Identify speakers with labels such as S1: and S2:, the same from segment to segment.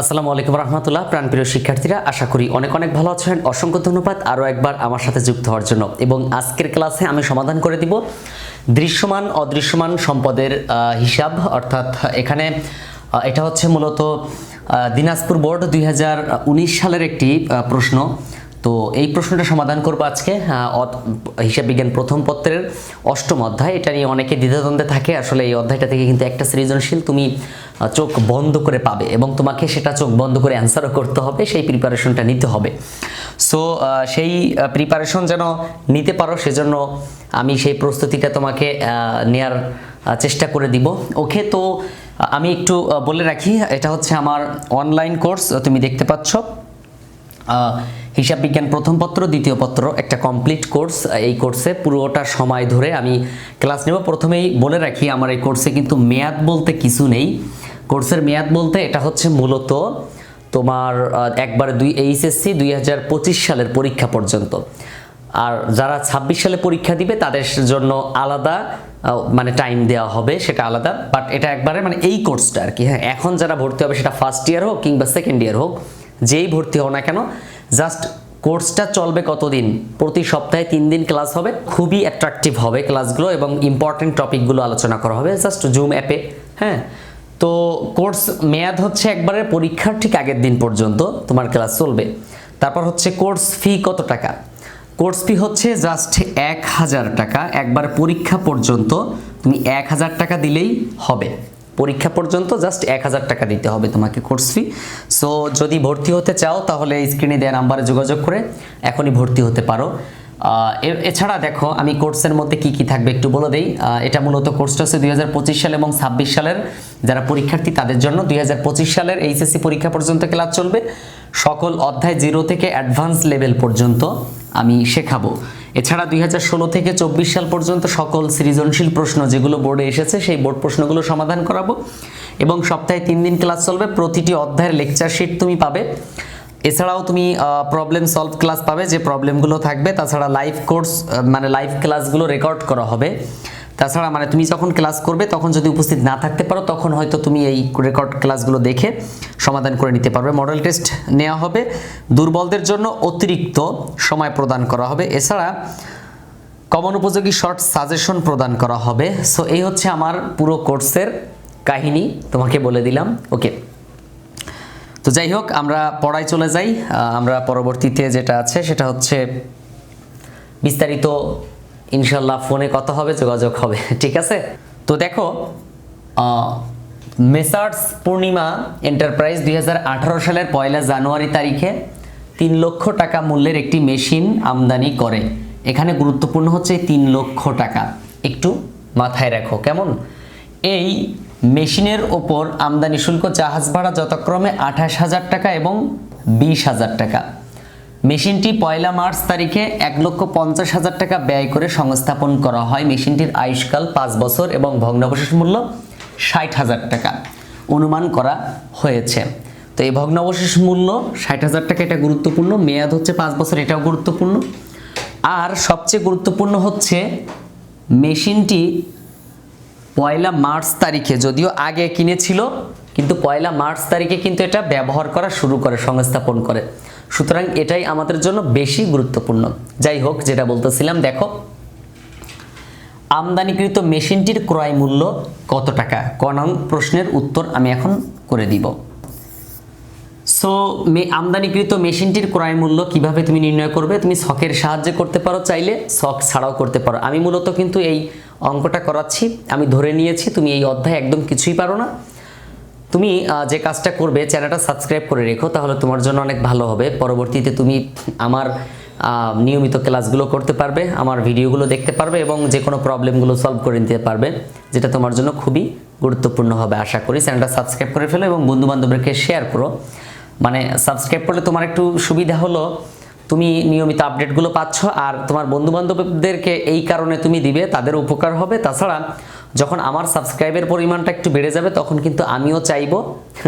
S1: আসসালামু আলাইকুম রহমতুল্লাহ। প্রাণপ্রিয় শিক্ষার্থীরা, আশা করি অনেক অনেক ভালো আছেন। অসংখ্য ধন্যবাদ আরও একবার আমার সাথে যুক্ত হওয়ার জন্য। এবং আজকের ক্লাসে আমি সমাধান করে দিব দৃশ্যমান, অদৃশ্যমান সম্পদের হিসাব। অর্থাৎ এখানে এটা হচ্ছে মূলত দিনাজপুর বোর্ড দুই হাজার উনিশ সালের একটি প্রশ্ন। তো এই প্রশ্নটা সমাধান করব আজকে। হিসাব বিজ্ঞান প্রথম পত্রের অষ্টম অধ্যায়। এটা নিয়ে অনেকে দ্বিধাদ্বন্দ্বে থাকে। আসলে এই অধ্যায়টা থেকে কিন্তু একটা সৃজনশীল তুমি চোখ বন্ধ করে পাবে এবং তোমাকে সেটা চোখ বন্ধ করে অ্যান্সারও করতে হবে। সেই প্রিপারেশনটা নিতে হবে। সো সেই প্রিপারেশন যেন নিতে পারো, সেজন্য আমি সেই প্রস্তুতিটা তোমাকে নেয়ার চেষ্টা করে দিব। ওকে, তো আমি একটু বলে রাখি, এটা হচ্ছে আমার অনলাইন কোর্স তুমি দেখতে পাচ্ছ। হিসাব বিজ্ঞান প্রথম পত্র, দ্বিতীয় পত্র, একটা কমপ্লিট কোর্স এই কোর্সে পুরোটা সময় ধরে আমি ক্লাস নেব। প্রথমেই বলে রাখি, আমার এই কোর্সে কিন্তু মেয়াদ বলতে কিছু নেই। কোর্সের মেয়াদ বলতে এটা হচ্ছে মূলত তোমার একবার দুই এইচএসসি দুই হাজার পঁচিশ সালের পরীক্ষা পর্যন্ত। আর যারা ছাব্বিশ সালে পরীক্ষা দিবে, তাদের জন্য আলাদা মানে টাইম দেওয়া হবে, সেটা আলাদা। বাট এটা একবারে মানে এই কোর্সটা আর কি। হ্যাঁ এখন যারা ভর্তি হবে, সেটা ফার্স্ট ইয়ার হোক কিংবা সেকেন্ড ইয়ার হোক, যেই ভর্তি হও না কেন জাস্ট কোর্সটা চলবে কতদিন? প্রতি সপ্তাহে তিন দিন ক্লাস হবে, খুবই অ্যাট্রাকটিভ হবে ক্লাসগুলো এবং ইম্পর্টেন্ট টপিকগুলো আলোচনা করা হবে, জাস্ট জুম অ্যাপে হ্যাঁ? তো কোর্স মেয়াদ হচ্ছে একবারে পরীক্ষার ঠিক আগের দিন পর্যন্ত তোমার ক্লাস চলবে। তারপর হচ্ছে কোর্স ফি কত টাকা? কোর্স ফি হচ্ছে জাস্ট এক হাজার টাকা, একবার পরীক্ষা পর্যন্ত তুমি এক হাজার টাকা দিলেই হবে। পরীক্ষা পর্যন্ত জাস্ট এক হাজার টাকা দিতে হবে তোমাকে কোর্স ফি সো যদি ভর্তি হতে চাও, তাহলে স্ক্রিনে দেওয়া নাম্বারে যোগাযোগ করে এখনই ভর্তি হতে পারো। এছাড়া দেখো, আমি কোর্সের মধ্যে কি কি থাকবে একটু বলে দেই। এটা মূলত কোর্সটা হচ্ছে দুই সাল এবং ছাব্বিশ সালের যারা পরীক্ষার্থী, তাদের জন্য দুই হাজার পঁচিশ সালের এইচএসসি পরীক্ষা পর্যন্ত ক্লাস চলবে। সকল অধ্যায় জিরো থেকে অ্যাডভান্স লেভেল পর্যন্ত আমি শেখাবো। এছাড়া দুই হাজার ষোলো থেকে চব্বিশ সাল পর্যন্ত সকল সৃজনশীল প্রশ্ন যেগুলো বোর্ডে এসেছে, সেই বোর্ড প্রশ্নগুলো সমাধান করাবো। এবং সপ্তাহে তিন দিন ক্লাস চলবে, প্রতিটি অধ্যায়ের লেকচার শিট তুমি পাবে। এছাড়াও তুমি প্রবলেম সলভ ক্লাস পাবে, যে প্রবলেমগুলো থাকবে, তাছাড়া লাইভ কোর্স মানে লাইভ ক্লাসগুলো রেকর্ড করা হবে। তাছাড়া মানে তুমি যখন ক্লাস করবে, তখন যদি উপস্থিত না থাকতে পারো, তখন হয়তো তুমি এই রেকর্ড ক্লাসগুলো দেখে সমাধান করে নিতে পারবে। মডেল টেস্ট নেওয়া হবে। দুর্বলদের জন্য অতিরিক্ত সময় প্রদান করা হবে। এছাড়া কমন উপযোগী শর্ট সাজেশন প্রদান করা হবে। সো এই হচ্ছে আমার পুরো কোর্সের কাহিনী। তোমাকে বলে দিলাম। ওকে তো যাই হোক, আমরা পড়ায় চলে যাই। আমরা পরবর্তীতে যেটা আছে, সেটা হচ্ছে বিস্তারিত ইনশাল্লাহ ফোনে কথা হবে, যোগাযোগ হবে, ঠিক আছে? তো দেখো মেসার্স পূর্ণিমা এন্টারপ্রাইজ দুই হাজার আঠারো সালের পয়লা জানুয়ারি তারিখে তিন লক্ষ টাকা মূল্যের একটি মেশিন আমদানি করে। এখানে গুরুত্বপূর্ণ হচ্ছে তিন লক্ষ টাকা। একটু মাথায় রাখো, কেমন? এই মেশিনের ওপর আমদানি শুল্ক জাহাজ ভাড়া যথাক্রমে আঠাশ হাজার টাকা এবং বিশ হাজার টাকা। মেশিনটি পয়লা মার্চ তারিখে এক লক্ষ পঞ্চাশ হাজার টাকা ব্যয় করে সংস্থাপন করা হয়। মেশিনটির আয়ুষ্কাল পাঁচ বছর এবং ভগ্নাবশেষ মূল্য ষাট হাজার টাকা অনুমান করা হয়েছে। তো এই ভগ্নাবশেষ মূল্য ষাট হাজার টাকা, এটা গুরুত্বপূর্ণ। মেয়াদ হচ্ছে পাঁচ বছর, এটাও গুরুত্বপূর্ণ। আর সবচেয়ে গুরুত্বপূর্ণ হচ্ছে মেশিনটি পয়লা মার্চ তারিখে, যদিও আগে কিনেছিল, কিন্তু পয়লা মার্চ তারিখে কিন্তু এটা ব্যবহার করা শুরু করে, সংস্থাপন করে। সুতরাং এটাই আমাদের জন্য বেশি গুরুত্বপূর্ণ। যাই হোক, যেটা বলতেছিলাম, দেখো, আমদানিকৃত মেশিনটির ক্রয় মূল্য কত টাকা? ক নং প্রশ্নের উত্তর আমি এখন করে দিব। সো মে, আমদানিকৃত মেশিনটির ক্রয় মূল্য কীভাবে তুমি নির্ণয় করবে? তুমি শখের সাহায্যে করতে পারো চাইলে, শখ ছাড়াও করতে পারো। আমি মূলত কিন্তু এই অঙ্কটা করাচ্ছি, আমি ধরে নিয়েছি, তুমি এই অধ্যায় একদম কিছুই পারো না। তুমি যে কাজটা করবে, চ্যানেলটা সাবস্ক্রাইব করে রেখো, তাহলে তোমার জন্য অনেক ভালো হবে। পরবর্তীতে তুমি আমার নিয়মিত ক্লাসগুলো করতে পারবে, আমার ভিডিওগুলো দেখতে পারবে এবং যে কোনো প্রবলেমগুলো সলভ করে নিতে পারবে, যেটা তোমার জন্য খুবই গুরুত্বপূর্ণ হবে, আশা করি। চ্যানেলটা সাবস্ক্রাইব করে ফেলো এবং বন্ধু বান্ধবদেরকে শেয়ার করো। মানে সাবস্ক্রাইব করলে তোমার একটু সুবিধা হলো, তুমি নিয়মিত আপডেটগুলো পাচ্ছ, আর তোমার বন্ধু বান্ধবদেরকে এই কারণে তুমি দিবে, তাদের উপকার হবে। তাছাড়া যখন আমার সাবস্ক্রাইবের পরিমাণটা একটু বেড়ে যাবে, তখন কিন্তু আমিও চাইব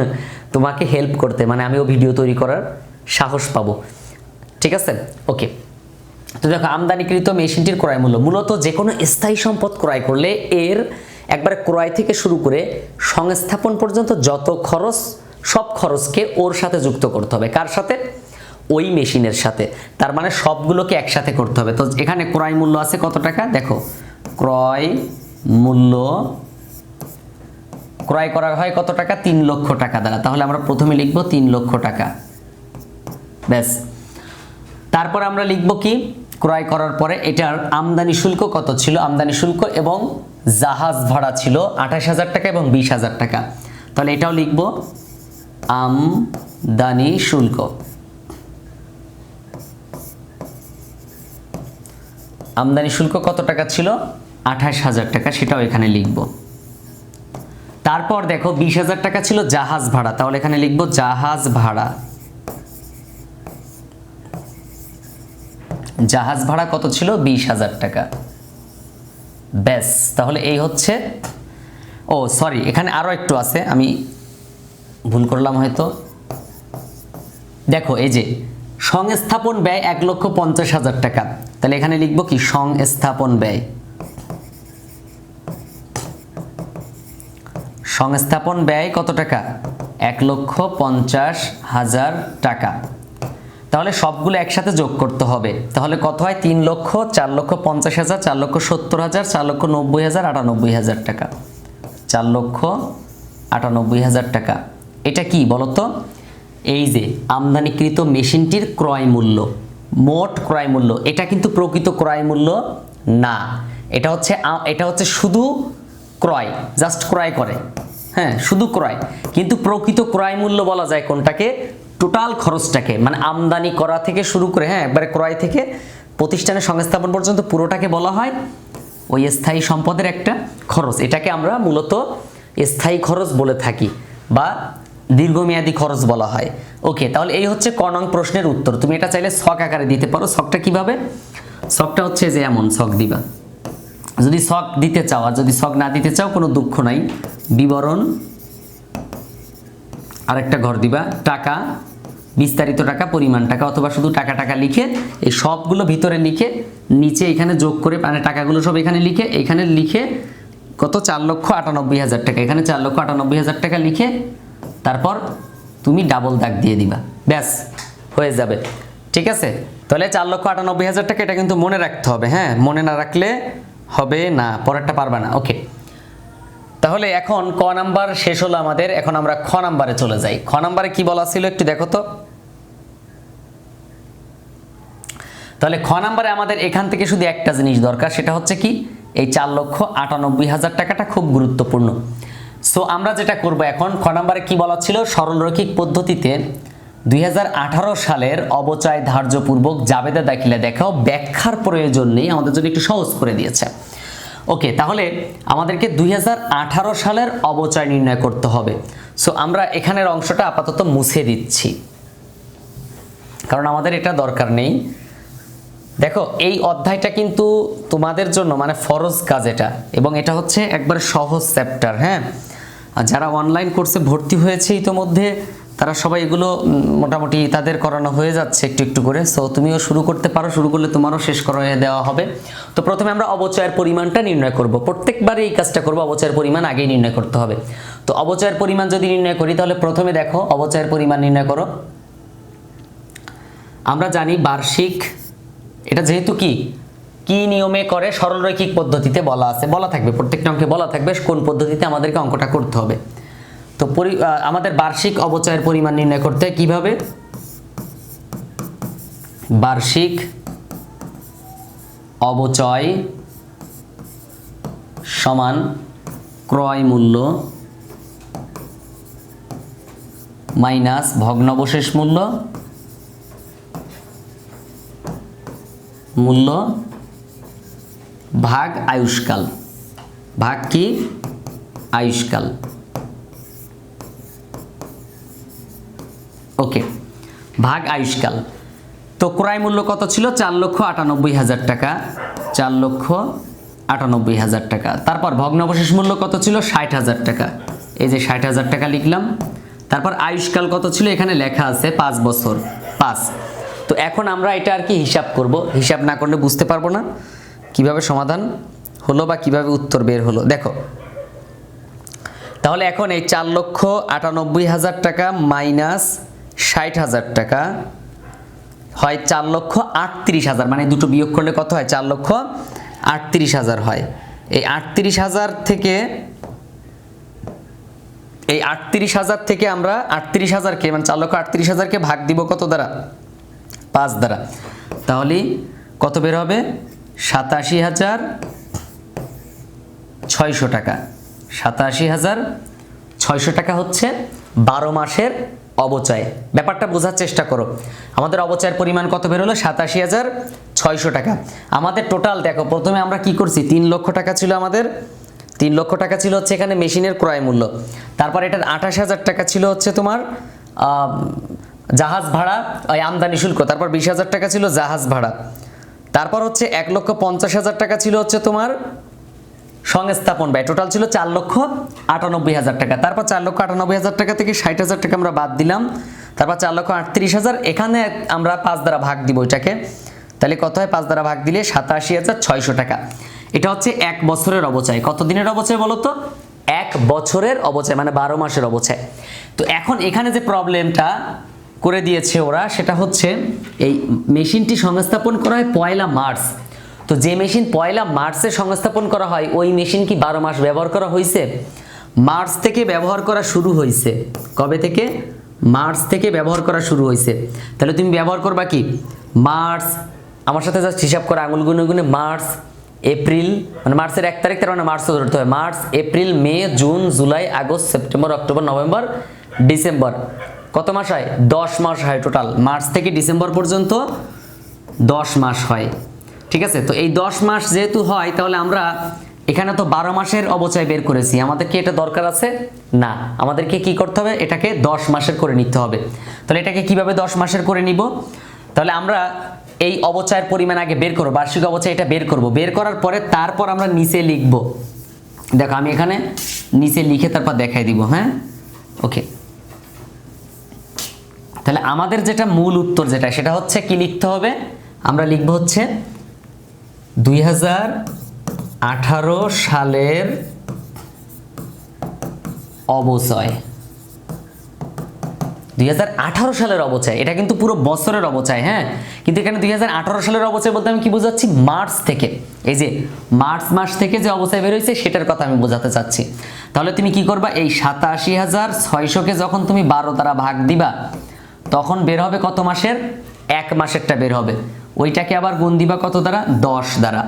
S1: তোমাকে হেল্প করতে মানে আমিও ভিডিও তৈরি করার সাহস পাবো। ঠিক আছে? ওকে তো দেখো, আমদানিকৃত মেশিনটির ক্রয় মূল্য। মূলত যে কোনো স্থায়ী সম্পদ ক্রয় করলে এর একবারে ক্রয় থেকে শুরু করে সংস্থাপন পর্যন্ত যত খরচ, সব খরচকে ওর সাথে যুক্ত করতে হবে। কার সাথে? ওই মেশিনের সাথে। তার মানে সবগুলোকে একসাথে করতে হবে। তো এখানে ক্রয় মূল্য আছে কত টাকা? দেখো, ক্রয় মূল্য ক্রয় করা হয় কত টাকা? তিন লক্ষ টাকা দ্বারা। তাহলে আমরা প্রথমে লিখব তিন লক্ষ টাকা। ব্যাস। তারপর আমরা লিখব কি? ক্রয় করার পরে এটার আমদানি শুল্ক কত ছিল? আমদানি শুল্ক এবং জাহাজ ভাড়া ছিল আঠাশ হাজার টাকা এবং বিশ হাজার টাকা। তাহলে এটাও লিখব আমদানি শুল্ক। আমদানি শুল্ক কত টাকা ছিল? আঠাশ হাজার টাকা সেটাও এখানে লিখব। তারপর দেখো বিশ হাজার টাকা ছিল জাহাজ ভাড়া। তাহলে এখানে লিখব জাহাজ ভাড়া। জাহাজ ভাড়া কত ছিল? বিশ হাজার টাকা। ব্যাস, তাহলে এই হচ্ছে ও, সরি, এখানে আরও একটু আছে, আমি ভুল করলাম হয়তো। দেখো, এই যে, সংস্থাপন ব্যয় এক লক্ষ পঞ্চাশ হাজার টাকা। তাহলে এখানে লিখব কি? সংস্থাপন ব্যয়। সংস্থাপন ব্যয় কত টাকা? এক লক্ষ পঞ্চাশ হাজার টাকা। তাহলে সবগুলো একসাথে যোগ করতে হবে। তাহলে কত হয়? তিন লক্ষ, চার লক্ষ পঞ্চাশ হাজার, চার লক্ষ সত্তর হাজার, চার লক্ষ নব্বই হাজার, আটানব্বই হাজার টাকা। চার লক্ষ আটানব্বই হাজার টাকা। এটা কি বলতো? এই যে আমদানিকৃত মেশিনটির ক্রয় মূল্য, মোট ক্রয় মূল্য, এটা কিন্তু প্রকৃত ক্রয় মূল্য না। এটা হচ্ছে এটা হচ্ছে শুধু ক্রয়, জাস্ট ক্রয় করে। হ্যাঁ শুধু ক্রয়। কিন্তু প্রকৃত ক্রয় মূল্য বলা যায় কোনটাকে? টোটাল খরচটাকে। মানে আমদানি করা থেকে শুরু করে হ্যাঁ একবারে ক্রয় থেকে প্রতিষ্ঠানের সংস্থাপন পর্যন্ত পুরোটাকে বলা হয় ওই স্থায়ী সম্পদের একটা খরচ। এটাকে আমরা মূলত স্থায়ী খরচ বলে থাকি বা দীর্ঘমেয়াদী খরচ বলা হয়। ওকে, তাহলে এই হচ্ছে ক নং প্রশ্নের উত্তর। তুমি এটা চাইলে ছক আকারে দিতে পারো। ছকটা কীভাবে? ছকটা হচ্ছে যে এমন, ছক দিবা। যদি শখ দিতে চাও, আর যদি শখ না দিতে চাও, কোনো দুঃখ নাই। বিবরণ, আরেকটা ঘর দিবা। টাকা, বিস্তারিত টাকা, পরিমাণ টাকা, অথবা শুধু টাকা টাকা লিখে এই সবগুলো ভিতরে লিখে নিচে এখানে যোগ করে মানে টাকাগুলো সব এখানে লিখে এখানে লিখে কত? চার লক্ষ আটানব্বই হাজার টাকা। এখানে চার লক্ষ আটানব্বই হাজার টাকা লিখে তারপর তুমি ডাবল দাগ দিয়ে দিবা। ব্যাস, হয়ে যাবে। ঠিক আছে? তাহলে চার লক্ষ আটানব্বই হাজার টাকা এটা কিন্তু মনে রাখতে হবে হ্যাঁ? মনে না রাখলে হবে না, পরেরটা পারবে না ওকে তাহলে এখন ক নাম্বার শেষ হলো আমাদের, এখন আমরা খ নাম্বারে চলে যাই। খ নাম্বারে কি বলা ছিল একটু দেখো তো। তাহলে খ নাম্বারে আমাদের এখান থেকে শুধু একটা জিনিস দরকার, সেটা হচ্ছে কি, এই চার লক্ষ আটানব্বই হাজার টাকাটা খুব গুরুত্বপূর্ণ। সো আমরা যেটা করব এখন, খ নাম্বারে কি বলা ছিল? সরলরৈখিক পদ্ধতিতে দুই হাজার আঠারো সালের অবচয় ধার্যপূর্বক জাবেদা দাখিলা দেখাও ব্যাখ্যার প্রয়োজন নেই, আমাদের জন্য একটু সহজ করে দিয়েছে। ওকে, তাহলে আমাদেরকে দুই হাজার আঠারো সালের অবচয় নির্ণয় করতে হবে। সো আমরা এখানের অংশটা আপাতত মুছে দিচ্ছি। কারণ আমাদের এটা দরকার নেই। দেখো, এই অধ্যায়টা কিন্তু তোমাদের জন্য মানে ফরজ কাজ এটা, এবং এটা হচ্ছে একবার সহজ চ্যাপ্টার হ্যাঁ? যারা অনলাইন কোর্সে ভর্তি হয়েছে ইতোমধ্যে তারা সবাই এগুলো মোটামুটি তাদের করানো হয়ে যাচ্ছে একটু একটু করে। সো তুমিও শুরু করতে পারো, শুরু করলে তোমারও শেষ করা দেওয়া হবে। তো প্রথমে আমরা অবচয়ের পরিমাণটা নির্ণয় করব। প্রত্যেকবারে এই কাজটা করব, অবচয়ের পরিমাণ আগেই নির্ণয় করতে হবে। তো অবচয়ের পরিমাণ যদি নির্ণয় করি, তাহলে প্রথমে দেখো, অবচয়ের পরিমাণ নির্ণয় করো। আমরা জানি বার্ষিক, এটা যেহেতু কি? কি নিয়মে করে? সরলরৈখিক পদ্ধতিতে বলা আছে। বলা থাকবে, প্রত্যেকটা অঙ্কে বলা থাকবে কোন পদ্ধতিতে আমাদেরকে অঙ্কটা করতে হবে। তো আমাদের বার্ষিক অবচয়ের পরিমাণ নির্ণয় করতে কীভাবে? বার্ষিক অবচয় সমান ক্রয় মূল্য মাইনাস ভগ্নাবশেষ মূল্য মূল্য ভাগ আয়ুষ্কাল। ভাগ কি? আয়ুষ্কাল। ওকে ভাগ আয়ুষ্কাল। তো ক্রয় মূল্য কত ছিল? চার লক্ষ আটানব্বই হাজার টাকা। চার লক্ষ আটানব্বই হাজার টাকা। তারপর ভগ্নাবশেষ মূল্য কত ছিল? ষাট হাজার টাকা। এই যে ষাট হাজার টাকা লিখলাম। তারপর আয়ুষ্কাল কত ছিল? এখানে লেখা আছে পাঁচ বছর। পাঁচ। তো এখন আমরা এটা আর কি হিসাব করব। হিসাব না করলে বুঝতে পারব না। কীভাবে সমাধান হলো বা কীভাবে উত্তর বের হলো? দেখো। তাহলে এখন এই চার লক্ষ আটানব্বই হাজার টাকা মাইনাস ষাট হাজার টাকা হয় চার লক্ষ আটত্রিশ হাজার। মানে দুটো বিয়োগ করলে কত হয়? চার লক্ষ আটত্রিশ হাজার হয়। এই আটত্রিশ হাজার থেকে এই আটত্রিশ হাজার থেকে আমরা আটত্রিশ হাজারকে মানে চার লক্ষ আটত্রিশ হাজারকে ভাগ দিব কত দ্বারা? পাঁচ দ্বারা। তাহলে কত বের হবে? সাতাশি হাজার ছয়শো টাকা। সাতাশি হাজার ছয়শো টাকা হচ্ছে বারো মাসের অবচয়। ব্যাপারটা বোঝার চেষ্টা করো। আমাদের অবচয়ের পরিমাণ কত বের হলো? সাতাশি হাজার ছয়শো টাকা। আমাদের টোটাল দেখো, প্রথমে আমরা কি করছি? তিন লক্ষ টাকা ছিল আমাদের। তিন লক্ষ টাকা ছিল হচ্ছে এখানে মেশিনের ক্রয় মূল্য। তারপর এটার আঠাশ হাজার টাকা ছিল হচ্ছে তোমার জাহাজ ভাড়া, ওই আমদানি শুল্ক। তারপর বিশ হাজার টাকা ছিল জাহাজ ভাড়া। তারপর হচ্ছে এক লক্ষ পঞ্চাশ হাজার টাকা ছিল হচ্ছে তোমার সংস্থাপন ব্যয়। টোটাল ছিল চার লক্ষ আটানব্বই হাজার টাকা। তারপর চার লক্ষ আটানব্বই হাজার টাকা থেকে ষাট হাজার টাকা আমরা বাদ দিলাম। তারপর চার লক্ষ আটত্রিশ হাজার। এখানে আমরা পাঁচ দ্বারা ভাগ দিব ওইটাকে তাহলে কত হয়? পাঁচ দ্বারা ভাগ দিলে সাতাশি হাজার ছয়শো টাকা। এটা হচ্ছে এক বছরের অবচয়। কত দিনের অবচয় বলো তো? এক বছরের অবচয় মানে বারো মাসের অবচয়। তো এখন এখানে যে প্রবলেমটা করে দিয়েছে ওরা, সেটা হচ্ছে এই মেশিনটি সংস্থাপন করা হয় পয়লা মার্চ। তো যে মেশিন পয়লা মার্চে সংস্থাপন করা হয়, ওই মেশিন কি বারো মাস ব্যবহার করা হয়েছে মার্চ থেকে ব্যবহার করা শুরু হয়েছে কবে থেকে? মার্চ থেকে ব্যবহার করা শুরু হয়েছে তাহলে তুমি ব্যবহার করবা কি? মার্চ, আমার সাথে জাস্ট হিসাব করা, আঙুল গুনে গুনে মার্চ, এপ্রিল মানে মার্চের এক তারিখ, তার মানে মার্চও ধরতে হয় March, April, May, June, July, August, September, October, November, December. কত মাস হয়? দশ মাস হয় টোটাল মার্চ থেকে ডিসেম্বর পর্যন্ত দশ মাস হয়। ঠিক আছে? তো এই দশ মাস যেহেতু হয়, তাহলে আমরা এখানে তো বারো মাসের অবচয় বের করেছি। আমাদের কি এটা দরকার আছে? না। আমাদেরকে কি করতে হবে? এটাকে দশ মাসের করে নিতে হবে। তাহলে এটাকে কীভাবে দশ মাসের করে নিব? তাহলে আমরা এই অবচয়ের পরিমাণ আগে বের করব, বার্ষিক অবচয় এটা বের করব। বের করার পরে তারপর আমরা নিচে লিখব। দেখো, আমি এখানে নিচে লিখে তারপর দেখাই দিব হ্যাঁ? ওকে। তাহলে আমাদের যেটা মূল উত্তর যেটা, সেটা হচ্ছে কি লিখতে হবে? আমরা লিখব হচ্ছে দুই হাজার আঠারো সালের অবচয়। দুই হাজার আঠারো সালের অবচয়। এটা কিন্তু পুরো বছরের অবচয় হ্যাঁ? কিন্তু এখানে দুই হাজার আঠারো সালের অবচয় বলতে আমি কি বোঝাচ্ছি? মার্চ থেকে। এই যে মার্চ মাস থেকে যে অবচয় বের হয়েছে সেটার কথা আমি বোঝাতে চাচ্ছি। তাহলে তুমি কি করবা? এই সাতাশি হাজার ছয়শোকে যখন তুমি বারো দ্বারা ভাগ দিবা, তখন বের হবে কত মাসের? এক মাসেরটা বের হবে। ওইটাকে আবার গুণ দিবা কত দ্বারা? দশ দ্বারা।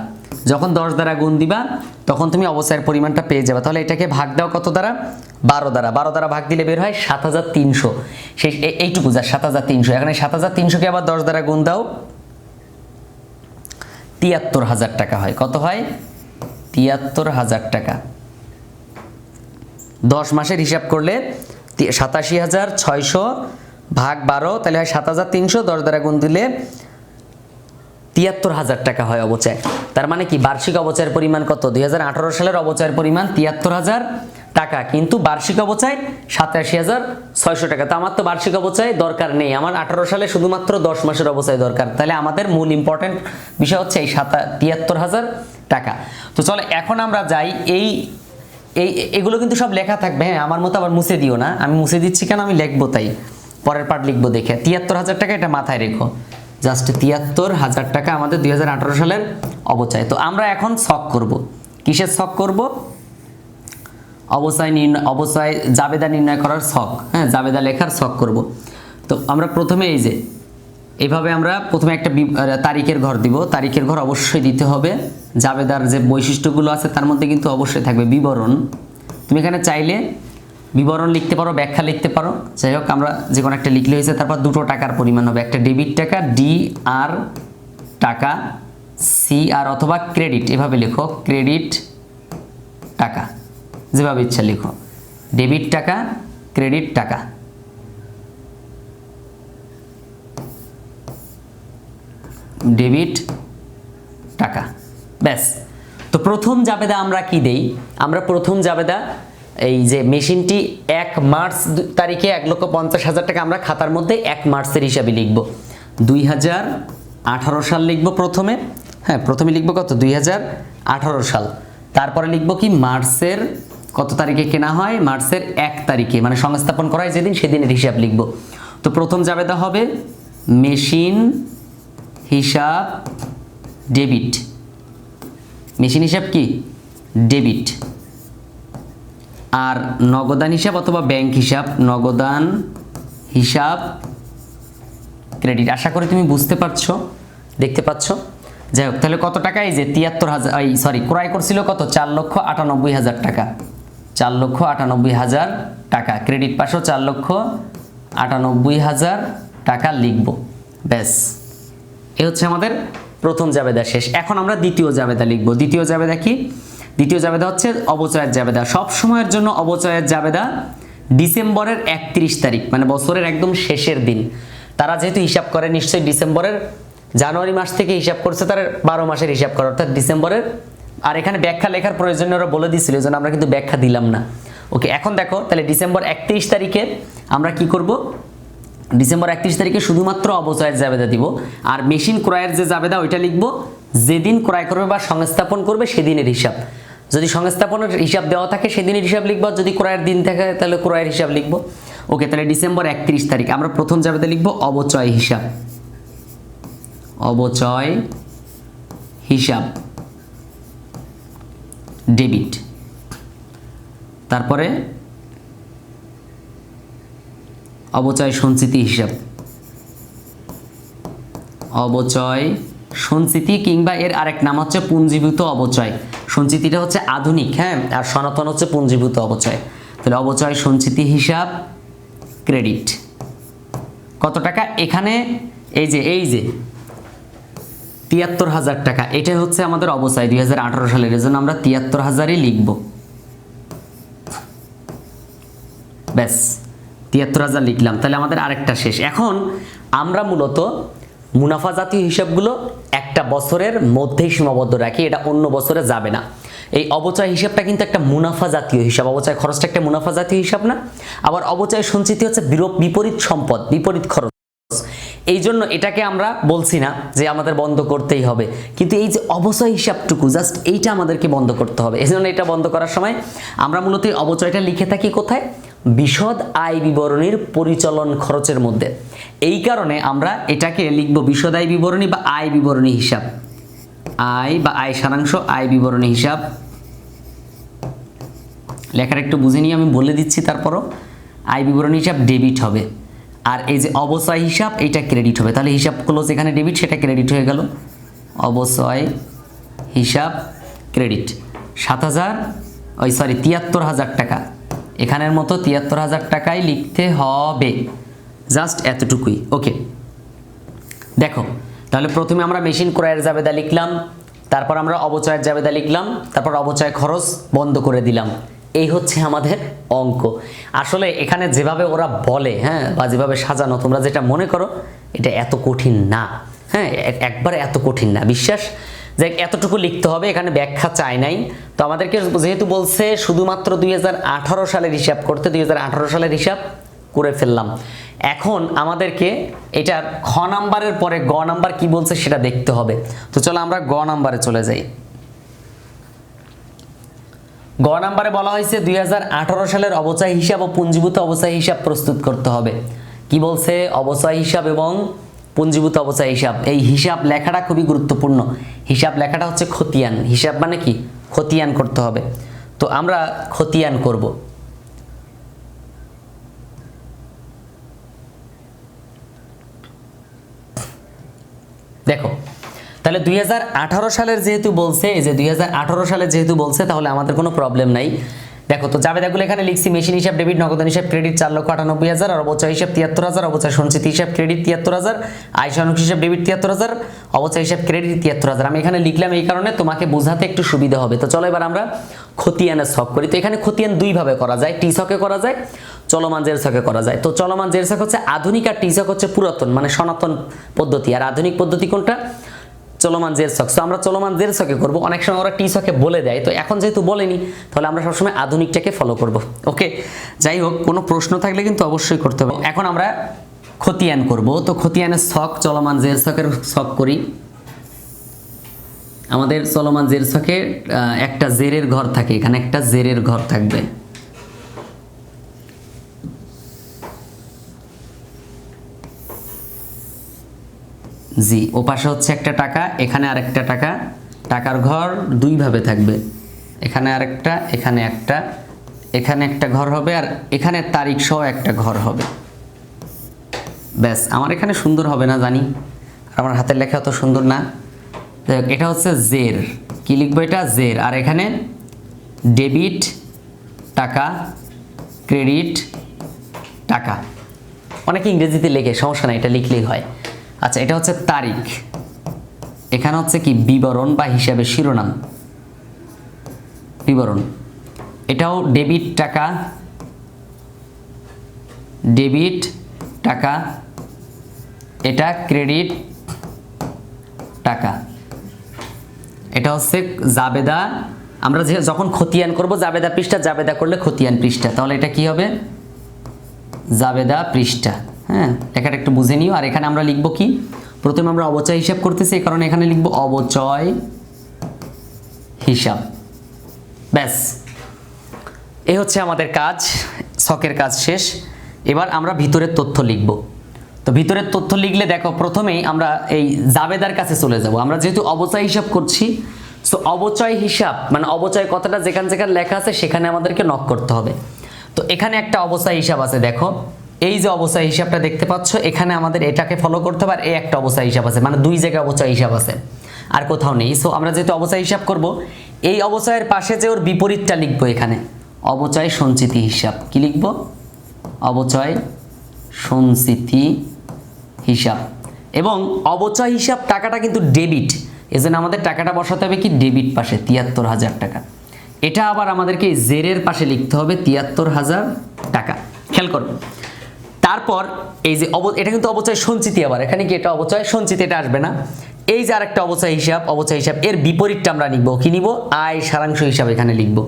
S1: যখন দশ দ্বারা গুণ দিবা, তখন তুমি অবচয়ের পরিমাণটা পেয়ে যাবে। তাহলে এটাকে ভাগ দাও কত দ্বারা? বারো দ্বারা। বারো দ্বারা ভাগ দিলে বের হয় সাত হাজার তিনশো। সেই এইটুকু যা, সাত হাজার তিনশো। এখানে সাত হাজার তিনশোকে আবার দশ দ্বারা গুণ দাও। তিয়াত্তর হাজার টাকা হয়। কত হয়? তিয়াত্তর হাজার টাকা। দশ মাসের হিসাব করলে সাতাশি হাজার ছয়শো ভাগ বারো, তাহলে হয় সাত হাজার তিনশো। দশ দ্বারা গুণ দিলে তিয়াত্তর হাজার টাকা হয় অবচয়। তার মানে কি? বার্ষিক অবচয়ের পরিমাণ কত? দুই হাজার আঠারো সালের অবচয়ের পরিমাণ তিয়াত্তর হাজার টাকা, কিন্তু বার্ষিক অবচয় সাতাশি হাজার ছয়শো টাকা। তো আমার তো বার্ষিক অবচয় দরকার নেই। আমার আঠারো সালে শুধুমাত্র দশ মাসের অবচয় দরকার। তাহলে আমাদের মূল ইম্পর্টেন্ট বিষয় হচ্ছে এই সাতা তিয়াত্তর হাজার টাকা। তো চলো, এখন আমরা যাই এই এই এগুলো কিন্তু সব লেখা থাকবে। হ্যাঁ আমার মতো আবার মুছে দিও না। আমি মুছে দিচ্ছি কেন? আমি লিখব তাই। পরের পার্ট লিখব দেখে। তিয়াত্তর হাজার টাকা এটা মাথায় রেখো। জাস্ট তিয়াত্তর হাজার টাকা আমাদের দুই হাজার আঠারো সালের অবচয়। তো আমরা এখন শখ করব। কিসের শখ করব? অবচয় নির্ণয় অবচয় জাবেদা নির্ণয় করার শখ। হ্যাঁ জাবেদা লেখার শখ করব। তো আমরা প্রথমে এই যে এইভাবে আমরা প্রথমে একটা তারিখের ঘর দিব। তারিখের ঘর অবশ্যই দিতে হবে। জাবেদার যে বৈশিষ্ট্যগুলো আছে তার মধ্যে কিন্তু অবশ্যই থাকবে বিবরণ। তুমি এখানে চাইলে বিবরণ লিখতে পারো, ব্যাখ্যা লিখতে পারো। যাই হোক, আমরা যে কোনো একটা লিখলে হয়েছে, তারপর দুটো টাকার পরিমাণ হবে। একটা ডেবিট টাকা ডি আর টাকা সি আর অথবা ক্রেডিট এভাবে লেখো ক্রেডিট টাকা। যেভাবে ইচ্ছা লিখো। ডেবিট টাকা ক্রেডিট টাকা। ডেবিট টাকা। ব্যাস। তো প্রথম জাবেদা আমরা কি দেই? আমরা প্রথম জাবেদা এই যে মেশিনটি এক মার্চ তারিখে এক লক্ষ পঞ্চাশ হাজার টাকা আমরা খাতার মধ্যে এক মার্চের হিসাবে লিখব। দুই হাজার আঠারো সাল লিখব প্রথমে। হ্যাঁ প্রথমে লিখব কত? দুই হাজার আঠারো সাল। তারপরে লিখব কি? মার্চের কত তারিখে কেনা হয়? মার্চের এক তারিখে মানে সংস্থাপন করা হয় যেদিন, সেদিনের হিসাব লিখব। তো প্রথম জাবেদা হবে মেশিন হিসাব ডেবিট। মেশিন হিসাব কি? ডেবিট। আর নগদান হিসাব অথবা ব্যাংক হিসাব, নগদান হিসাব ক্রেডিট আশা করি তুমি বুঝতে পারছ, দেখতে পাচ্ছ। যাই হোক, তাহলে কত টাকা? এই যে তিয়াত্তর হাজার, এই সরি ক্রয় করছিল কত? চার লক্ষ আটানব্বই হাজার টাকা। চার লক্ষ আটানব্বই হাজার টাকা। ক্রেডিট পাশেও চার লক্ষ আটানব্বই হাজার টাকা লিখব। ব্যাস। এ হচ্ছে আমাদের প্রথম জাবেদা শেষ। এখন আমরা দ্বিতীয় জাবেদা লিখব। দ্বিতীয় জাবেদা কি? দ্বিতীয় জাবেদা হচ্ছে অবচয়ের জাবেদা। সব সময়ের জন্য অবচয়ের জাবেদা ডিসেম্বরের একত্রিশ তারিখ মানে বছরের একদম শেষের দিন। তারা যেহেতু হিসাব করে, নিশ্চয়ই ডিসেম্বরের জানুয়ারি মাস থেকে হিসাব করছে, তার বারো মাসের হিসাব করে, অর্থাৎ ডিসেম্বরের। আর এখানে ব্যাখ্যা লেখার প্রয়োজন ওরা বলে দিয়েছিল এই জন্য আমরা কিন্তু ব্যাখ্যা দিলাম না। ওকে, এখন দেখো, তাহলে ডিসেম্বর একত্রিশ তারিখে আমরা কি করব? ডিসেম্বর একত্রিশ তারিখে শুধুমাত্র অবচয়ের জাবেদা দিব, আর মেশিন ক্রয়ের যে জাবেদা, ওইটা লিখব, যেদিন ক্রয় করবে বা সংস্থাপন করবে, সেদিনের হিসাব। যদি সংস্থাপনের হিসাব দেওয়া থাকে, সেদিনের হিসাব লিখব যদি ক্রয়ের দিন থাকে, তাহলে ক্রয়ের হিসাব লিখব। ওকে, তাহলে ডিসেম্বর একত্রিশ তারিখ। আমরা প্রথম জাবেদা লিখব অবচয় হিসাব। অবচয় হিসাব। ডেবিট। তারপরে অবচয় সঞ্চিতি হিসাব। অবচয় সঞ্চিতি কিংবা এর আরেক নাম হচ্ছে পুঞ্জীভূত অবচয়। সঞ্চিতিটা হচ্ছে আধুনিক হ্যাঁ? আর সনাতন হচ্ছে পুঞ্জীভূত অবচয়। তাহলে অবচয়, সঞ্চিতি, হিসাব, ক্রেডিট। কত টাকা? এখানে এই যে এই যে, তিয়াত্তর হাজার টাকা। এটা হচ্ছে আমাদের অবচয় দুই হাজার আঠারো সালের। এজন্য আমরা তিয়াত্তর হাজারই লিখব। ব্যাস, তিয়াত্তর হাজার লিখলাম। তাহলে আমাদের আরেকটা শেষ। এখন আমরা মূলত মুনাফা জাতীয় হিসাবগুলো একটা বছরের মধ্যেই সীমাবদ্ধ রাখি, এটা অন্য বছরে যাবে না। এই অবচয় হিসাবটা কিন্তু একটা মুনাফা জাতীয় হিসাব। অবচয় খরচটা একটা মুনাফা জাতীয় হিসাব না। আবার অবচয় সঞ্চিতি হচ্ছে বিপরীত সম্পদ, বিপরীত খরচ। এই জন্য এটাকে আমরা বলছি না যে আমাদের বন্ধ করতেই হবে। কিন্তু এই যে অবচয় হিসাবটুকু, জাস্ট এইটা আমাদেরকে বন্ধ করতে হবে। এই জন্য এটা বন্ধ করার সময় আমরা মূলত অবচয়টা লিখে থাকি কোথায়? বিশদ আয় বিবরণীর পরিচালন খরচের মধ্যে। এই কারণে আমরা এটাকে লিখব বিশদ আয় বিবরণী বা আয় বিবরণী হিসাব। আয় বা আয় সারাংশ, আয় বিবরণী হিসাব। লেখার একটু বুঝে নিয়ে আমি বলে দিচ্ছি তারপরও। আয় বিবরণী হিসাব ডেবিট হবে। আর এই যে অবসয় হিসাব এটা ক্রেডিট হবে। তাহলে হিসাব ক্লোজ এখানে ডেবিট সেটা ক্রেডিট হয়ে গেল। অবসয় হিসাব ক্রেডিট সাত হাজার, ওই সরি তিয়াত্তর হাজার টাকা। এখানের মতো তিয়াত্তর হাজার টাকাই লিখতে হবে। জাস্ট এতটুকুই। ওকে। দেখো, তাহলে প্রথমে আমরা মেশিন ক্রয়ের জাবেদা লিখলাম, তারপর আমরা অবচয়ের জাবেদা লিখলাম, তারপর অবচয় খরচ বন্ধ করে দিলাম। এই হচ্ছে আমাদের অঙ্ক। আসলে এখানে যেভাবে ওরা বলে হ্যাঁ বা যেভাবে সাজানো, তোমরা যেটা মনে করো, এটা এত কঠিন না। হ্যাঁ একবারে এত কঠিন না। বিশ্বাস? যে এতটুকু লিখতে হবে, এখানে ব্যাখ্যা চাই নাই। তো আমাদেরকে যেহেতু বলছে শুধুমাত্র দুই হাজার আঠারো সালের হিসাব করতে, দুই হাজার আঠারো সালের হিসাব করে ফেললাম। এখন আমাদেরকে এটার খ নাম্বারের পরে গ নাম্বার কি বলছে সেটা দেখতে হবে। তো চলো আমরা গ নাম্বারে চলে যাই। গ নাম্বারে বলা হয়েছে দুই হাজার আঠারো সালের অবচয় হিসাব ও পুঞ্জীভূত অবচয় হিসাব প্রস্তুত করতে হবে। কি বলছে? অবচয় হিসাব এবং পুঞ্জীভূত অবচয় হিসাব। এই হিসাব লেখাটা খুবই গুরুত্বপূর্ণ। হিসাব লেখাটা হচ্ছে খতিয়ান। হিসাব মানে কি? খতিয়ান করতে হবে। তো আমরা খতিয়ান করব। দেখো, তাহলে দুই হাজার আঠারো সালের যেহেতু বলছে যে দুই সালের যেহেতু বলছে, তাহলে আমাদের কোনো প্রবলেম নাই। দেখো, তো জাবেদাগুলো এখানে লিখছি, মেশিন হিসাব, ডেবিট, নগদ হিসাব, ক্রেডিট চার লক্ষ আটানব্বই হাজার, আর অবচয় হিসাব তিয়াত্তর হাজার, অবচয় সঞ্চিতি হিসাব ক্রেডিট তিয়াত্তর হাজার আয় সনক হিসাব ডেবিট তিয়াত্তর হাজার, অবচয় হিসাব ক্রেডিট তিয়াত্তর হাজার। আমি এখানে লিখলাম এই কারণে তোমাকে বোঝাতে একটু সুবিধা হবে। তো চলো এবার আমরা খতিয়ানের ছক করি। তো এখানে খতিয়ান দুইভাবে করা যায়। টি ছকে করা যায়, চলমান জের ছকে করা যায়। তো চলমান জের ছক হচ্ছে আধুনিক আর টি ছক হচ্ছে পুরাতন মানে সনাতন পদ্ধতি। আর আধুনিক পদ্ধতি কোনটা? চলমান জের ছক তো আমরা চলমান জের ছকে করব। অনেক সময় ওরা টি ছকে বলে দেয়। তো এখন যেহেতু বলেনি, তাহলে আমরা সবসময় আধুনিকটাকে ফলো করব। ওকে যাই হোক, কোনো প্রশ্ন থাকলে কিন্তু অবশ্যই করতে হবে। এখন আমরা খতিয়ান করব। তো খতিয়ানের ছক চলমান জের ছকের ছক করি। আমাদের চলমান জের ছকে একটা জেরের ঘর থাকে। এখানে একটা জেরের ঘর থাকবে। জি, ও পাশে হচ্ছে একটা টাকা, এখানে আরেকটা টাকা। টাকার ঘর দুইভাবে থাকবে। এখানে আরেকটা, এখানে একটা। এখানে একটা ঘর হবে আর এখানে তারিখ সহ একটা ঘর হবে। ব্যাস, আমার এখানে সুন্দর হবে না জানি। আমার হাতের লেখা অত সুন্দর না। এটা হচ্ছে জের। কি লিখব এটা? জের। আর এখানে ডেবিট, টাকা, ক্রেডিট, টাকা। অনেকে ইংরেজিতে লেখে, সমস্যা নাই, এটা লিখলেই হয়। আচ্ছা এটা হচ্ছে তারিখ। এখানে হচ্ছে কি, বিবরণ বা হিসাবে শিরোনাম। বিবরণ। এটাও ডেবিট টাকা ডেবিট টাকা, এটা ক্রেডিট টাকা। এটা হচ্ছে জাবেদা। আমরা যে যখন খতিয়ান করব, জাবেদা পৃষ্ঠা, জাবেদা করলে খতিয়ান পৃষ্ঠা। তাহলে এটা কি হবে? জাবেদা পৃষ্ঠা। হ্যাঁ লেখাটা একটু বুঝে নিও। আর এখানে আমরা লিখব কি? প্রথমে আমরা অবচয় হিসাব করতেছি, এই কারণে এখানে লিখব অবচয় হিসাব। ব্যাস। এই হচ্ছে আমাদের কাজ শখের কাজ শেষ। এবার আমরা ভিতরের তথ্য লিখব। তো ভিতরের তথ্য লিখলে দেখো, প্রথমেই আমরা এই জাবেদার কাছে চলে যাব। আমরা যেহেতু অবচয় হিসাব করছি সো অবচয় হিসাব মানে অবচয় কথাটা যেখানে যেখানে লেখা আছে, সেখানে আমাদেরকে নক করতে হবে। তো এখানে একটা অবচয় হিসাব আছে, দেখো। এই যে অবচয় হিসাবটা দেখতে পাচ্ছ, এখানে আমাদের এটাকে ফলো করতে হবে আর এই একটা অবচয় হিসাব আছে মানে দুই জায়গায় অবচয় হিসাব আছে, আর কোথাও নেই। সো আমরা যেহেতু অবচয় হিসাব করব, এই অবচয়ের পাশে যে ওর বিপরীতটা লিখব এখানে, অবচয় সঞ্চিতি হিসাব। কি লিখব? অবচয় সঞ্চিতি হিসাব। এবং অবচয় হিসাব টাকাটা কিন্তু ডেবিট এজন্য আমাদের টাকাটা বসাতে হবে কি? ডেবিট পাশে, তিয়াত্তর হাজার টাকা। এটা আবার আমাদেরকে জেরের পাশে লিখতে হবে তিয়াত্তর হাজার টাকা। খেয়াল করো। তারপর এই যে অব এটা কিন্তু অবচয় সঞ্চিতি আবার। এখানে কি এটা অবচয়? সঞ্চিতি এটা আসবে না। এই যে আরেকটা অবচয় হিসাব অবচয় হিসাব, এর বিপরীতটা আমরা লিখব। কি নিব? আয় সারাংশ হিসাব এখানে লিখব।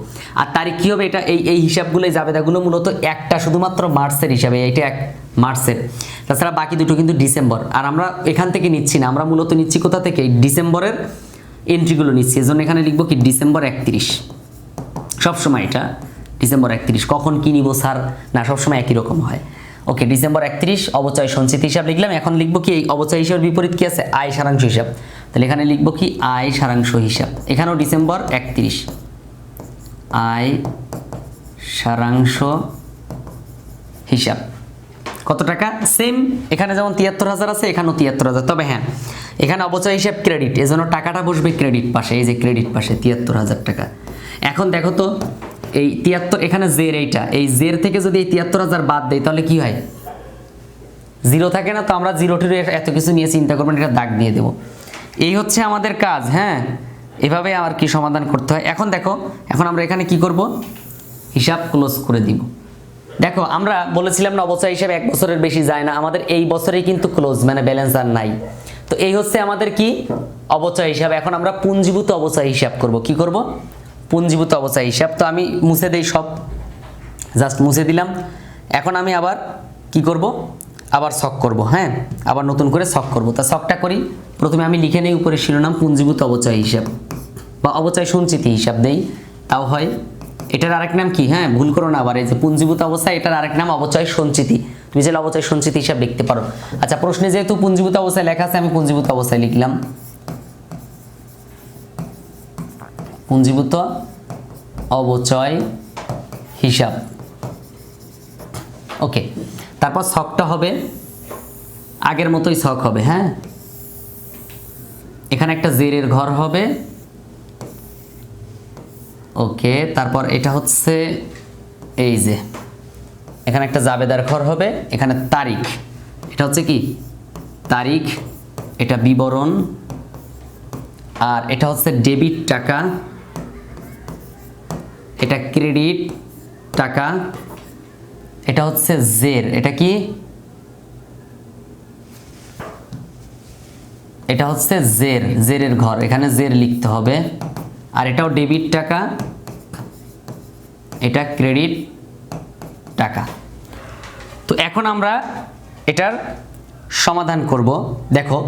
S1: আর তারিখ কি হবে? এটা এই এই হিসাবগুলো জাবেদাগুলো মূলত একটা শুধুমাত্র মার্চের হিসাবে। এইটা এক মার্চের। তাছাড়া বাকি দুটো কিন্তু ডিসেম্বর। আর আমরা এখান থেকে নিচ্ছি না। আমরা মূলত নিচ্ছি কোথা থেকে? ডিসেম্বরের এন্ট্রিগুলো নিচ্ছি। এজন্য এখানে লিখব কি? ডিসেম্বর একত্রিশ। সবসময় এটা ডিসেম্বর একত্রিশ। কখন কি নিব, স্যার? না, সবসময় একই রকম হয়। ওকে, ডিসেম্বর একত্রিশ, অবচয় সঞ্চিত হিসাব লিখলাম। এখন লিখব কি, এই অবচয় হিসাবের বিপরীত কি আছে? আয় সারাংশ হিসাব। তাহলে এখানে লিখব কি, আয় সারাংশ হিসাব। এখানেও ডিসেম্বর একত্রিশ। আয় সারাংশ হিসাব। কত টাকা? সেম এখানে যেমন তিয়াত্তর হাজার আছে, এখানেও তিয়াত্তর হাজার। তবে হ্যাঁ এখানে অবচয় হিসাব ক্রেডিট এজন্য টাকাটা বসবে ক্রেডিট পাশে, এই যে ক্রেডিট পাশে, তিয়াত্তর হাজার টাকা। এখন দেখো তো এই তিয়াত্তর, এখানে জের এইটা। এই জের থেকে যদি এই তিয়াত্তর হাজার বাদ দেয় তাহলে কি হয়? জিরো থাকে না, তো আমরা জিরো টিরো এত কিছু নিয়ে চিন্তা করব না, এটা দাগ দিয়ে দেবো। এই হচ্ছে আমাদের কাজ হ্যাঁ? এভাবে আর কি সমাধান করতে হয়। এখন দেখো, এখন আমরা এখানে কি করব? হিসাব ক্লোজ করে দিব। দেখো, আমরা বলেছিলাম না, অবচয় হিসাবে এক বছরের বেশি যায় না। আমাদের এই বছরেই কিন্তু ক্লোজ মানে ব্যালেন্স আর নাই। তো এই হচ্ছে আমাদের কি? অবচয় হিসাব। এখন আমরা পুঞ্জীভূত অবচয় হিসাব করব। কি করব? পুঞ্জীভূত অবচয় হিসাব। তো আমি মুছে দেই সব। জাস্ট মুছে দিলাম। এখন আমি আবার কি করব? আবার শক করব হ্যাঁ? আবার নতুন করে শক করব। তা শকটা করি। প্রথমে আমি লিখে নেই উপরে শিরোনাম, পুঞ্জীভূত অবচয় হিসাব। বা অবচয় সঞ্চিতি হিসাব দেই। তাও হয়। এটার আরেক নাম কি হ্যাঁ? ভুল করো না আবার। এই যে পুঞ্জীভূত অবস্থা এটার আরেক নাম অবচয় সঞ্চিতি। তুমি চাইলে অবচয় সঞ্চিতি হিসাব লিখতে পারো। আচ্ছা প্রশ্নে যেহেতু পুঞ্জীভূত অবস্থায় লেখা আছে, আমি পুঞ্জীভূত অবস্থায় লিখলাম। পুঞ্জীভূত অবচয় হিসাব। ওকে তারপর শখটা হবে, আগের মতোই শখ হবে হ্যাঁ? এখানে একটা জেরের ঘর হবে। ওকে তারপর এটা হচ্ছে এই যে, এখানে একটা জাবেদার ঘর হবে, এখানে তারিখ, এটা হচ্ছে কি? তারিখ, এটা বিবরণ, আর এটা হচ্ছে ডেবিট টাকা। এটা ক্রেডিট, টাকা, এটা হচ্ছে জের, এটা কি? এটা হচ্ছে জের, জেরের ঘর, এখানে জের লিখতে হবে। আর এটাও ডেবিট টাকা, এটা ক্রেডিট টাকা। তো এখন আমরা এটার সমাধান করব। দেখো,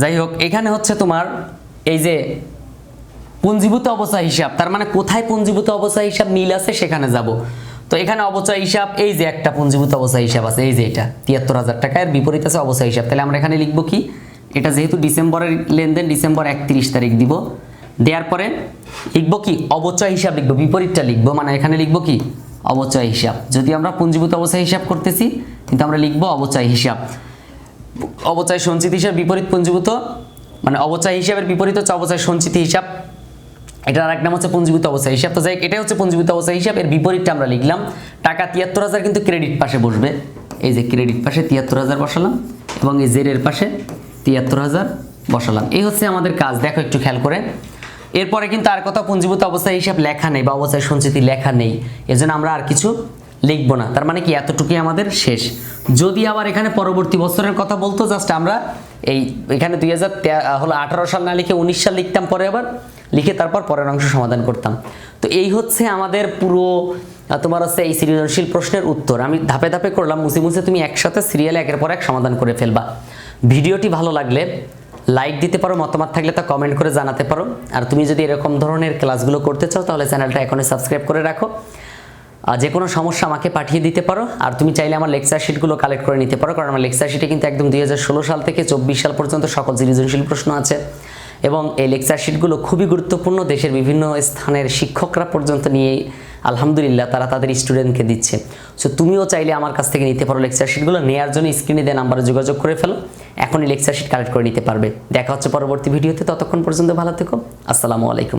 S1: যাই হোক, এখানে হচ্ছে তোমার এই যে পুঞ্জীভূত অবচয় হিসাব, তার মানে কোথায় পুঞ্জীভূত অবস্থা হিসাব মিল আছে সেখানে যাব। তো এখানে অবচয় হিসাব, এই যে একটা পুঞ্জীভূত অবচয় হিসাব আছে, এই যে এটা, তিয়াত্তর হাজার টাকা, এর বিপরীত আছে অবচয় হিসাব। তাহলে আমরা এখানে লিখব কি? এটা যেহেতু ডিসেম্বরের লেনদেন, ডিসেম্বর একত্রিশ তারিখ দিব। দেওয়ার পরে লিখব কি? অবচয় হিসাব লিখব, বিপরীতটা লিখব। মানে এখানে লিখব কি? অবচয় হিসাব। যদি আমরা পুঞ্জীভূত অবচয় হিসাব করতেছি, কিন্তু আমরা লিখব অবচয় হিসাব। অবচয় সঞ্চিত হিসাব বিপরীত পুঞ্জীভূত মানে অবচয় হিসাবের বিপরীত হচ্ছে অবচয় সঞ্চিত হিসাব। এটার আরেক নাম হচ্ছে পুঞ্জীভূত অবস্থা। হিসাব তো যাই এটাই হচ্ছে পুঞ্জীভূত অবস্থা। হিসাব এর বিপরীতটা আমরা লিখলাম। টাকা তিয়াত্তর হাজার কিন্তু ক্রেডিট পাশে বসবে। এই যে ক্রেডিট পাশে তিয়াত্তর হাজার বসালাম এবং এই জেরের পাশে তিয়াত্তর হাজার বসালাম। এই হচ্ছে আমাদের কাজ। দেখো একটু খেয়াল করে। এরপরে কিন্তু আর কোথাও পুঞ্জীভূত অবস্থা হিসাব লেখা নেই বা অবস্থায় সঞ্চিতি লেখা নেই। এজন্য আমরা আর কিছু লিখব না। তার মানে কি এতটুকুই আমাদের শেষ। যদি আবার এখানে পরবর্তী বছরের কথা বলতো জাস্ট আমরা এই এখানে দুই হাজার হলো আঠারো সাল না লিখে উনিশ সাল লিখতাম পরে আবার। লিখে তারপর পরের অংশ সমাধান করতাম। তো এই হচ্ছে আমাদের পুরো তোমার হচ্ছে এই সৃজনশীল প্রশ্নের উত্তর। আমি ধাপে ধাপে করলাম, মুছে মুছে তুমি একসাথে সিরিয়ালে একের পর এক সমাধান করে ফেলবা। ভিডিওটি ভালো লাগলে লাইক দিতে পারো, মতামত থাকলে তা কমেন্ট করে জানাতে পারো। আর তুমি যদি এরকম ধরনের ক্লাসগুলো করতে চাও, তাহলে চ্যানেলটা এখনই সাবস্ক্রাইব করে রাখো। আর যে কোনো সমস্যা আমাকে পাঠিয়ে দিতে পারো, আর তুমি চাইলে আমার লেকচার শিটগুলো কালেক্ট করে নিতে পারো, কারণ আমার লেকচার শিটে কিন্তু একদম দুই হাজার ষোলো সাল থেকে চব্বিশ সাল পর্যন্ত সকল সৃজনশীল প্রশ্ন আছে। এবং এই লেকচার শিটগুলো খুবই গুরুত্বপূর্ণ। দেশের বিভিন্ন স্থানের শিক্ষকরা পর্যন্ত নিয়ে আলহামদুলিল্লাহ তারা তাদের স্টুডেন্টকে দিচ্ছে। সো তুমিও চাইলে আমার কাছ থেকে নিতে পারো লেকচার শিটগুলো নেওয়ার জন্য স্ক্রিনে দেওয়া নাম্বারে যোগাযোগ করে ফেলো। এখনই লেকচার শিট কালেক্ট করে নিতে পারবে। দেখা হচ্ছে পরবর্তী ভিডিওতে। ততক্ষণ পর্যন্ত ভালো থেকো। আসসালামু আলাইকুম।